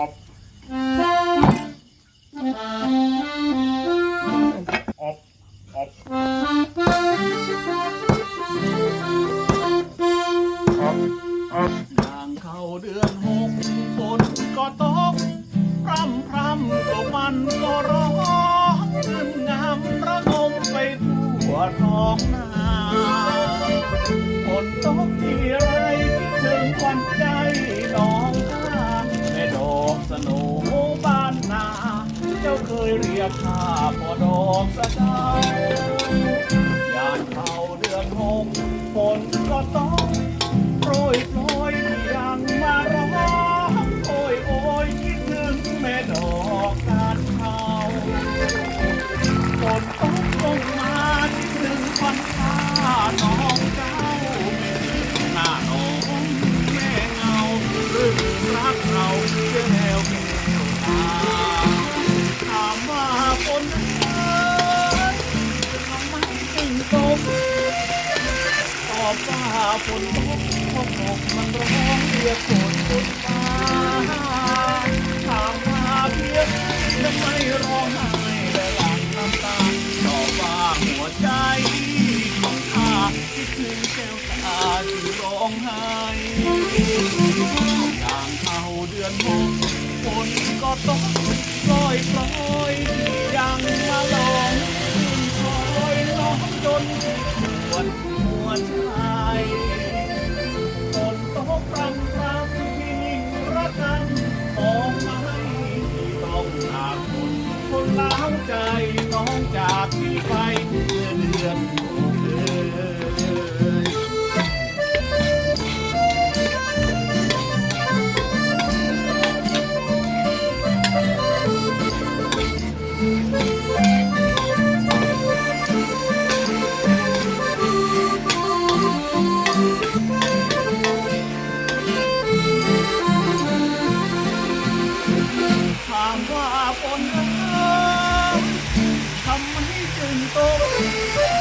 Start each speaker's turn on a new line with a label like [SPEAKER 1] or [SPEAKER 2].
[SPEAKER 1] อบอบอบนางเข้าเดือนหกฝนก็ตก พร่ำพร่ำก็มันก็ร้องขึ้นงามระงมไปทั่วท้องนาฝนตกทีไรถึงควันใจน้อง สโนบ้านนา เจ้าเคยเรียกข้าพอดอกสะดาวยามเข้าเดือนหกฝนก็ต้องโปรย ตอบว่าฝนตกพราะตกมันร้องเรียกฝนฝนฟ้าถามว่าเพียงทำไมร้องไห้และหลั่งน้ำตาตอบว่าหัวใจของข้าคิดถึงแก้วตาที่ร้องไห้อย่างเข้าเดือนหกฝนก็ตกปล่อยปล่อยยังมาลำไ